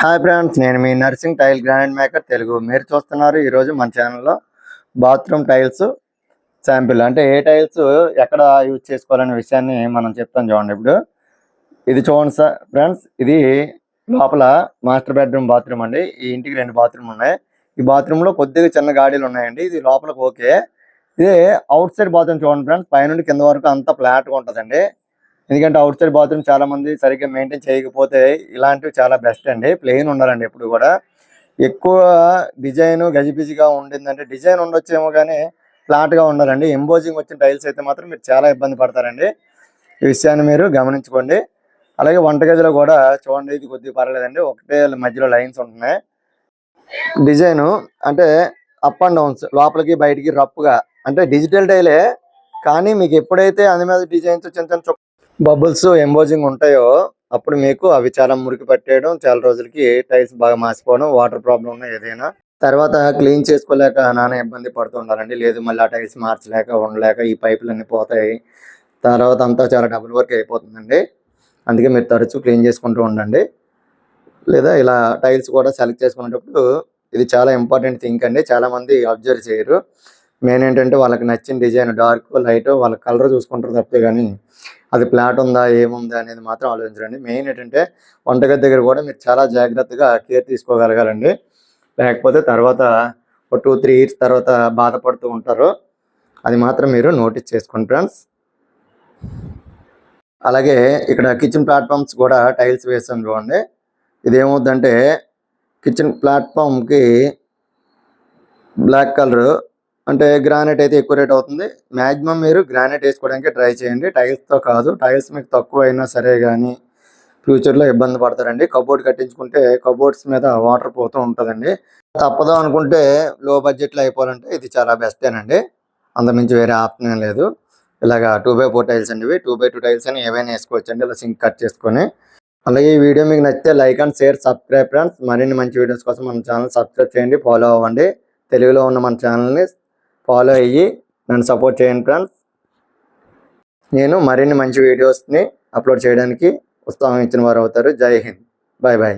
Hi friends నేను మీ Narsing tile grand maker Telugu. మీరు చూస్తున్నారు ఈరోజు మన ఛానల్లో బాత్రూమ్ టైల్స్ శాంపిల్. అంటే ఏ టైల్స్ ఎక్కడ యూజ్ చేసుకోవాలనే విషయాన్ని మనం చెప్తాం చూడండి ఇప్పుడు. ఇది చూడండి సార్ ఫ్రెండ్స్ ఇది లోపల మాస్టర్ బెడ్రూమ్ బాత్రూమ్ అండి. ఈ ఇంటికి రెండు బాత్రూమ్ ఉన్నాయి. ఈ బాత్రూమ్లో కొద్దిగా చిన్న గాడీలు ఉన్నాయండి. ఇది లోపలకు ఓకే. ఇది అవుట్ సైడ్ బాత్రూమ్ చూడండి ఫ్రెండ్స్ పైనుండి కింద వరకు అంతా ఫ్లాట్గా ఉంటుందండి. ఎందుకంటే అవుట్ సైడ్ బాత్రూమ్ చాలా మంది సరిగ్గా మెయింటైన్ చేయకపోతే ఇలాంటివి చాలా బెస్ట్ అండి. ప్లెయిన్ ఉండాలండి ఎప్పుడు కూడా. ఎక్కువ డిజైన్ గజిబిజిగా ఉండిందంటే డిజైన్ ఉండొచ్చేమో కానీ ఫ్లాట్గా ఉండాలండి ఎంబోజింగ్ వచ్చిన టైల్స్ అయితే మాత్రం మీరు చాలా ఇబ్బంది పడతారండి. ఈ విషయాన్ని మీరు గమనించుకోండి. అలాగే వంటగదిలో కూడా చూడండి ఇది కొద్దిగా పర్లేదండి ఒకటే మధ్యలో లైన్స్ ఉంటున్నాయి. డిజైను అంటే అప్ అండ్ డౌన్స్ లోపలికి బయటికి రప్పుగా అంటే డిజిటల్ టైలే కానీ మీకు ఎప్పుడైతే అందు మీద డిజైన్స్ చిన్న చిన్న బబుల్స్ ఎంబోజింగ్ ఉంటాయో అప్పుడు మీకు అవి చాలా మురికి పట్టేయడం చాలా రోజులకి టైల్స్ బాగా మాసిపోవడం వాటర్ ప్రాబ్లం ఉన్న ఏదైనా. తర్వాత క్లీన్ చేసుకోలేక నాన్న ఇబ్బంది పడుతూ ఉండాలండి లేదు మళ్ళీ ఆ టైల్స్ మార్చలేక ఉండలేక ఈ పైపులు పోతాయి. తర్వాత అంతా చాలా డబుల్ వర్క్ అయిపోతుందండి. అందుకే మీరు తరచూ క్లీన్ చేసుకుంటూ ఉండండి. లేదా ఇలా టైల్స్ కూడా సెలెక్ట్ చేసుకునేటప్పుడు ఇది చాలా ఇంపార్టెంట్ థింగ్ అండి. చాలా మంది అబ్జర్వ్ చేయరు. మెయిన్ ఏంటంటే వాళ్ళకి నచ్చిన డిజైన్ డార్క్ లైట్ వాళ్ళ కలర్ చూసుకుంటారు తప్పితే కానీ అది ప్లాట్ ఉందా ఏముందా అనేది మాత్రం ఆలోచించండి మెయిన్ ఏంటంటే వంటగది దగ్గర కూడా మీరు చాలా జాగ్రత్తగా కేర్ తీసుకోగలగాలండి. లేకపోతే తర్వాత ఒక టూ త్రీ ఇయర్స్ తర్వాత బాధపడుతూ ఉంటారు. అది మాత్రం మీరు నోటీస్ చేసుకోండి ఫ్రెండ్స్. అలాగే ఇక్కడ కిచెన్ ప్లాట్ఫామ్స్ కూడా టైల్స్ వేసాం చూడండి. ఇది కిచెన్ ప్లాట్ఫామ్కి బ్లాక్ కలర్ అంటే గ్రానైట్ అయితే ఎక్కువ రేట్ అవుతుంది. మ్యాక్సిమం మీరు గ్రానైట్ వేసుకోవడానికి ట్రై చేయండి. టైల్స్తో కాదు టైల్స్ మీకు తక్కువ అయినా సరే కానీ ఫ్యూచర్లో ఇబ్బంది పడతారండి. కబోర్డ్ కట్టించుకుంటే కబోర్డ్స్ మీద వాటర్ పోతూ ఉంటుందండి. తప్పదు అనుకుంటే లో బడ్జెట్లో అయిపోవాలంటే ఇది చాలా బెస్టేనండి అంతమించి వేరే ఆప్షన్ ఏం లేదు. ఇలాగా టూ బై ఫోర్ టైల్స్ అండి ఇవి. టూ బై టూ టైల్స్ అని ఏవైనా వేసుకోవచ్చు అండి ఇలా సింక్ కట్ చేసుకొని. అలాగే ఈ వీడియో మీకు నచ్చితే like and share subscribe friends మరిన్ని మంచి వీడియోస్ కోసం మన ఛానల్ సబ్స్క్రైబ్ చేయండి ఫాలో అవ్వండి. తెలుగులో ఉన్న మన ఛానల్ని ఫాలో అయ్యి నన్ను సపోర్ట్ చేయండి ఫ్రెండ్స్. నేను మరిన్ని మంచి వీడియోస్ని అప్లోడ్ చేయడానికి ఉత్సాహం ఇచ్చిన వారు అవుతారు. జై హింద్. Bye bye